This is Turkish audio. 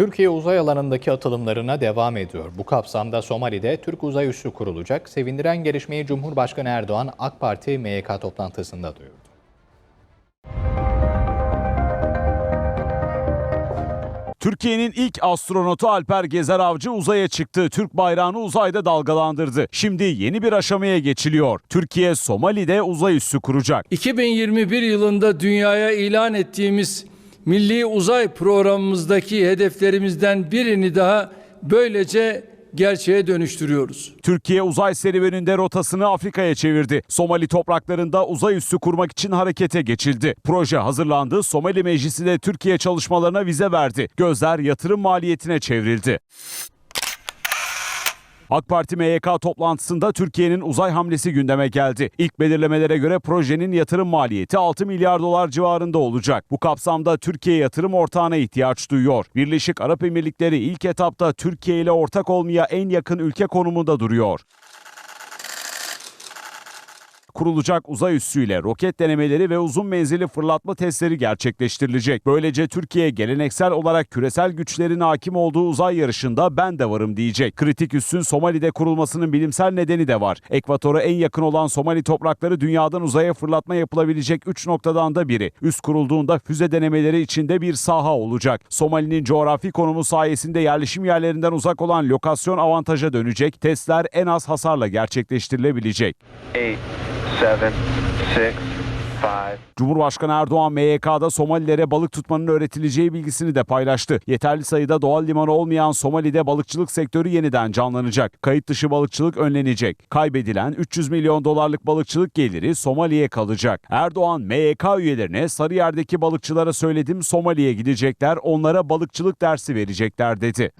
Türkiye uzay alanındaki atılımlarına devam ediyor. Bu kapsamda Somali'de Türk Uzay Üssü kurulacak. Sevindiren gelişmeyi Cumhurbaşkanı Erdoğan AK Parti MYK toplantısında duyurdu. Türkiye'nin ilk astronotu Alper Gezer Avcı uzaya çıktı. Türk bayrağını uzayda dalgalandırdı. Şimdi yeni bir aşamaya geçiliyor. Türkiye Somali'de uzay üssü kuracak. 2021 yılında dünyaya ilan ettiğimiz milli uzay programımızdaki hedeflerimizden birini daha böylece gerçeğe dönüştürüyoruz. Türkiye uzay serüveninde rotasını Afrika'ya çevirdi. Somali topraklarında uzay üssü kurmak için harekete geçildi. Proje hazırlandı. Somali Meclisi de Türkiye çalışmalarına vize verdi. Gözler yatırım maliyetine çevrildi. AK Parti MYK toplantısında Türkiye'nin uzay hamlesi gündeme geldi. İlk belirlemelere göre projenin yatırım maliyeti 6 milyar dolar civarında olacak. Bu kapsamda Türkiye yatırım ortağına ihtiyaç duyuyor. Birleşik Arap Emirlikleri ilk etapta Türkiye ile ortak olmaya en yakın ülke konumunda duruyor kurulacak uzay üssüyle roket denemeleri ve uzun menzilli fırlatma testleri gerçekleştirilecek. Böylece Türkiye geleneksel olarak küresel güçlerin hakim olduğu uzay yarışında ben de varım diyecek. Kritik üssün Somali'de kurulmasının bilimsel nedeni de var. Ekvatora en yakın olan Somali toprakları dünyadan uzaya fırlatma yapılabilecek 3 noktadan da biri. Üs kurulduğunda füze denemeleri içinde bir saha olacak. Somali'nin coğrafi konumu sayesinde yerleşim yerlerinden uzak olan lokasyon avantaja dönecek. Testler en az hasarla gerçekleştirilebilecek. eight, seven, six. Cumhurbaşkanı Erdoğan MYK'da Somalilere balık tutmanın öğretileceği bilgisini de paylaştı. Yeterli sayıda doğal limanı olmayan Somali'de balıkçılık sektörü yeniden canlanacak. Kayıt dışı balıkçılık önlenecek. Kaybedilen 300 milyon dolarlık balıkçılık geliri Somali'ye kalacak. Erdoğan MYK üyelerine Sarıyer'deki balıkçılara söyledim Somali'ye gidecekler onlara balıkçılık dersi verecekler dedi.